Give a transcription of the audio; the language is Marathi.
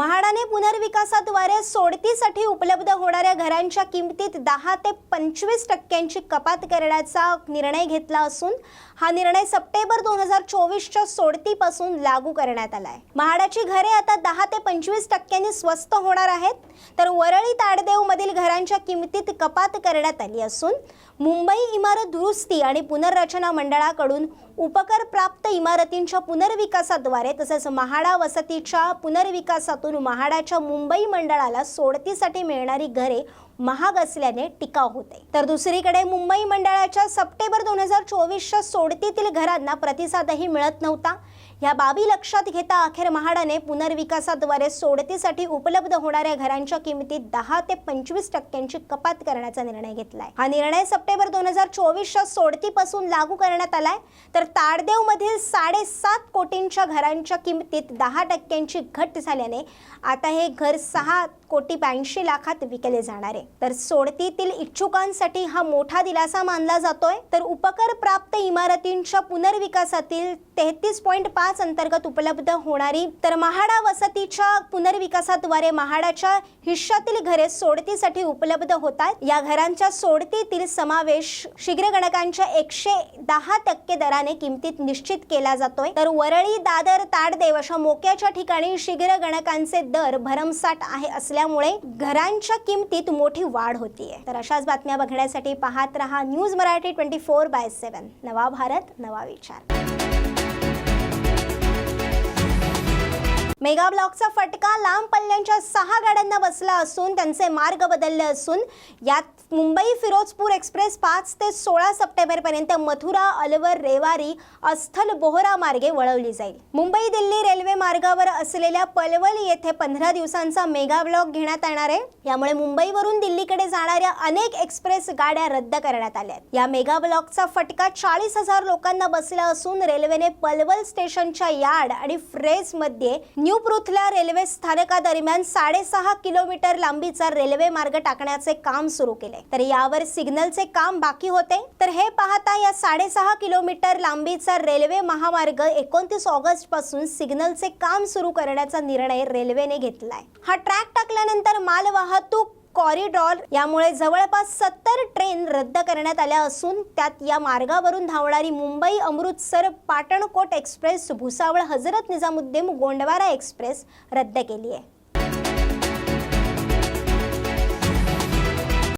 म्हाडाने पुनर्विकासाद्वारे सोडतीसाठी उपलब्ध होणाऱ्या घरांच्या किमतीत दहा ते पंचवीस टक्क्यांची कपात करण्याचा निर्णय घेतला असून हा निर्णय सप्टेंबर दोन हजार चोवीसच्या सोडतीपासून लागू करण्यात आला आहे म्हाडाची घरे आता दहा ते पंचवीस टक्क्यांनी स्वस्त होणार आहेत तर वरळी ताडदेव मधील घरांच्या किमतीत कपात करण्यात आली असून मुंबई इमारत दुरुस्ती आणि पुनर्रचना मंडळाकडून उपकर प्राप्त इमारतींच्या पुनर्विकासाद्वारे तसेच म्हाडा वसतीच्या पुनर्विकासातून म्हाडाच्या मुंबई मंडळाला सोडतीसाठी मिळणारी घरे महाग असल्याने टिकाव होते. तर दुसरीकडे मुंबई मंडळाच्या सप्टेंबर दोन हजार चोवीसच्या सोडतीतील घरांना प्रतिसादही मिळत नव्हता. या बाबी लक्षात घेता अखेर म्हाडाने पुनर्विकासाद्वारे सोडतीसाठी उपलब्ध होणाऱ्या घरांच्या किमतीत दहा ते पंचवीस टक्क्यांची कपात करण्याचा निर्णय घेतलाय. हा निर्णय सप्टेंबर दोन हजार चोवीसच्या सोडतीपासून लागू करण्यात आलाय. तर ताडदेवमधील साडेसात कोटींच्या घरांच्या किमतीत दहा टक्क्यांची घट झाल्याने आता हे घर सहा कोटी ब्याऐंशी लाखात विकले जाणार आहे. तर सोडतीतील इच्छुकांसाठी हा मोठा दिलासा मानला जातोय. तर उपकर प्राप्त इमारतींच्या पुनर्विकासातील तेहतीस पॉईंट पाच अंतर्गत उपलब्ध होणारी तर महाडा वसतीच्या पुनर्विकासाद्वारे महाडाच्या हिश्शातील घरे सोडतीसाठी उपलब्ध होतात. या घरांच्या सोडतीतील समावेश शीघ्रगणकांच्या एकशे दहा टक्के दराने किमतीत निश्चित केला जातोय. तर वरळी दादर ताडदेव अशा मोक्याच्या ठिकाणी शीघ्र गणकांचे दर भरमसाठ आहे असल्यामुळे घरांच्या किमतीत मोठे वाढ होतीये. तर अशाच बातम्या बघण्यासाठी पाहत रहा news Marathi twenty four by seven. नवा भारत नवा विचार. मेगा ब्लॉकचा फटका लांब पल्ल्यांच्या सहा गाड्यांना बसला असून त्यांचे मार्ग बदलले असून यात मुंबई फिरोजपूर एक्सप्रेस पाच ते सोळा सप्टेंबरपर्यंत मथुरा अलवर रेवारी अस्थल बोहरा मार्गे वळवली जाईल. मुंबई दिल्ली रेल्वे मार्गावर असलेल्या पलवल येथे पंधरा दिवसांचा मेगा ब्लॉक घेण्यात येणार आहे. यामुळे मुंबईवरून दिल्लीकडे जाणाऱ्या अनेक एक्सप्रेस गाड्या रद्द करण्यात आल्या आहेत. या मेगा ब्लॉकचा फटका चाळीस हजार लोकांना बसला असून रेल्वेने पलवल स्टेशनच्या यार्ड आणि फ्रेजमध्ये न्यू पृथला रेल्वे स्थानकादरम्यान साडेसहा किलोमीटर लांबीचा रेल्वे मार्ग टाकण्याचे काम सुरू केले. तर यावर सिग्नलचे काम बाकी होते. तर हे पाहता या साडेसहा किलोमीटर लांबीचा रेल्वे महामार्ग एकोणतीस ऑगस्टपासून सिग्नलचे काम सुरू करण्याचा निर्णय रेल्वेने घेतलाय. हा ट्रॅक टाकल्यानंतर मालवाहतूक कॉरिडॉर यामुळे जवळपास सत्तर ट्रेन रद्द करण्यात आल्या असून त्यात या मार्गावरून धावणारी मुंबई अमृतसर पाटणकोट एक्सप्रेस भुसावळ हजरत निजामुद्दीन गोंडवारा एक्सप्रेस रद्द केली आहे.